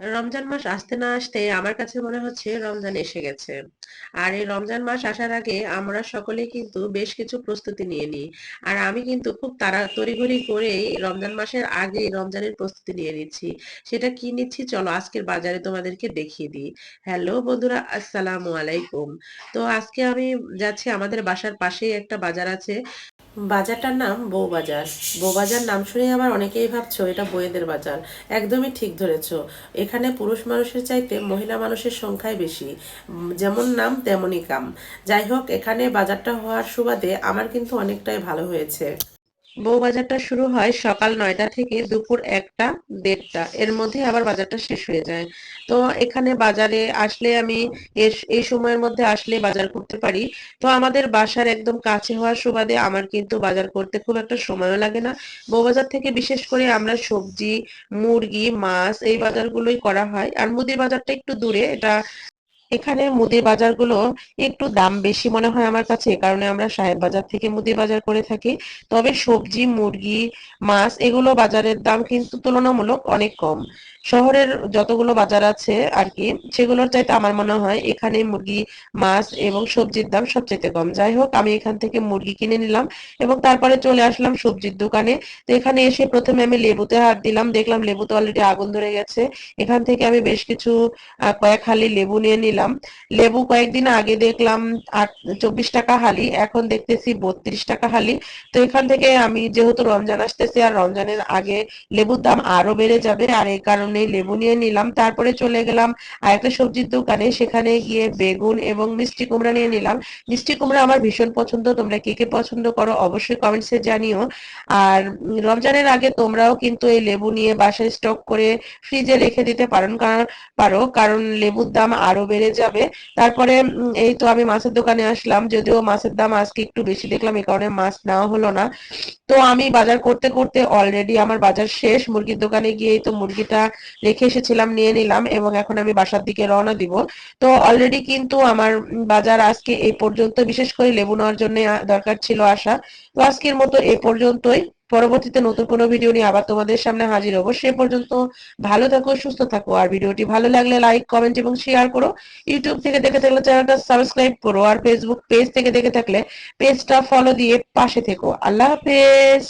রমজান মাস আসতে না আসতে আমার কাছে মনে হচ্ছে রমজান এসে গেছে। আর এই রমজান মাস আসার আগে আমরা সকলে কিন্তু বেশ কিছু প্রস্তুতি নিয়ে নিই। আর আমি কিন্তু খুব তাড়া তড়িঘড়ি করেই রমজান মাসের আগে রমজানের প্রস্তুতি নিয়ে নিচ্ছি। সেটা কি নিচ্ছি? চলো আজকের বাজারে তোমাদেরকে দেখিয়ে দিই। হ্যালো বন্ধুরা, আসসালামু আলাইকুম। তো আজকে আমি যাচ্ছি আমাদের বাসার পাশেই একটা বাজার আছে। বাজারটার নাম বউ বাজার বউ বাজার নাম শুনে আবার অনেকেই ভাবছ, এটা বইয়েদের বাজার। একদমই ঠিক ধরেছ। এখানে পুরুষ মানুষের চাইতে মহিলা মানুষের সংখ্যাই বেশি। যেমন নাম তেমনই কাম। যাই হোক, এখানে বাজারটা হওয়ার সুবাদে আমার কিন্তু অনেকটাই ভালো হয়েছে। বউ বাজারটা শুরু হয় সকাল নয়টা থেকে দুপুর একটা, দেড়টা। এর মধ্যে আবার বাজারটা শেষ হয়ে যায়। তো এখানে বাজারে আসলে আমি এই সময়ের মধ্যে আসলে বাজার করতে পারি। তো আমাদের বাসার একদম কাছে হওয়ার সুবাদে আমার কিন্তু বাজার করতে খুব একটা সময়ও লাগে না। বউবাজার থেকে বিশেষ করে আমরা সবজি, মুরগি, মাছ এই বাজারগুলোই করা হয়। আর মুদির বাজারটা একটু দূরে, এটা এখানে মুদির বাজারগুলো একটু দাম বেশি মনে হয় আমার কাছে কারণে আমরা সাহেব বাজার থেকে মুদির বাজার করে থাকি। তবে সবজি, মুরগি, মাছ, এগুলো বাজারের দাম কিন্তু তুলনামূলক অনেক কম। শহরের যতগুলো বাজার আছে আর কি সেগুলোর চাইতে আমার মনে হয় এখানে মুরগি, মাছ এবং সবজির দাম সবচেয়ে কম। যাই হোক, আমি এখান থেকে মুরগি কিনে নিলাম এবং তারপরে চলে আসলাম সবজির দোকানে। তো এখানে এসে প্রথমে আমি লেবুতে হাত দিলাম, দেখলাম লেবুতে অলরেডি আগুন ধরে গেছে। এখান থেকে আমি বেশ কিছু কয়েক হালি লেবু নিয়ে নিলাম। লেবু কয়েকদিন আগে দেখলাম আট, চব্বিশ টাকা হালি, এখন দেখতেছি বত্রিশ টাকা হালি। তো এখান থেকে আমি যেহেতু রমজান আসতেছি আর রমজানের আগে লেবুর দাম আরও বেড়ে যাবে, আর এই কারণে লেবু নিয়ে নিলাম। তারপরে চলে গেলাম আর একটা সবজির দোকানে। সেখানে গিয়ে বেগুন এবং মিষ্টি কুমড়া নিয়ে নিলাম। মিষ্টি কুমড়া আমার ভীষণ পছন্দ। তোমরা কে কে পছন্দ করো অবশ্যই কমেন্টসে জানিও। আর রমজানের আগে তোমরাও কিন্তু এই লেবু নিয়ে বাসায় স্টক করে ফ্রিজে রেখে দিতে পারো, কারণ পারো, কারণ লেবুর দাম আরও বেড়ে যাবে। তারপরে এই তো আমি মাছের দোকানে আসলাম। যদিও মাছের দাম আজকে একটু বেশি দেখলাম এই কারণে মাছ নেওয়া হলো না। তো আমি বাজার করতে করতে অলরেডি আমার বাজার শেষ। মুরগির দোকানে গিয়ে তো মুরগিটা রেখে এসেছিলাম, নিয়ে নিলাম এবং এখন আমি বাসার দিকে রওনা দিব। তো অলরেডি কিন্তু আমার বাজার আজকে এই পর্যন্ত, বিশেষ করে লেবু নেওয়ার জন্য দরকার ছিল আসা। তো আজকের মতো এ পর্যন্তই। পরবর্তীতে নতুন কোনো ভিডিও নিয়ে আবার তোমাদের সামনে হাজির হব। সে পর্যন্ত ভালো থাকো, সুস্থ থাকো। আর ভিডিওটি ভালো লাগলে লাইক কমেন্ট এবং শেয়ার করো। ইউটিউব থেকে দেখে থাকলে চ্যানেলটা সাবস্ক্রাইব করো। আর ফেসবুক পেজ থেকে দেখে থাকলে পেজটা ফলো দিয়ে পাশে থেকো। আল্লাহ হাফেজ!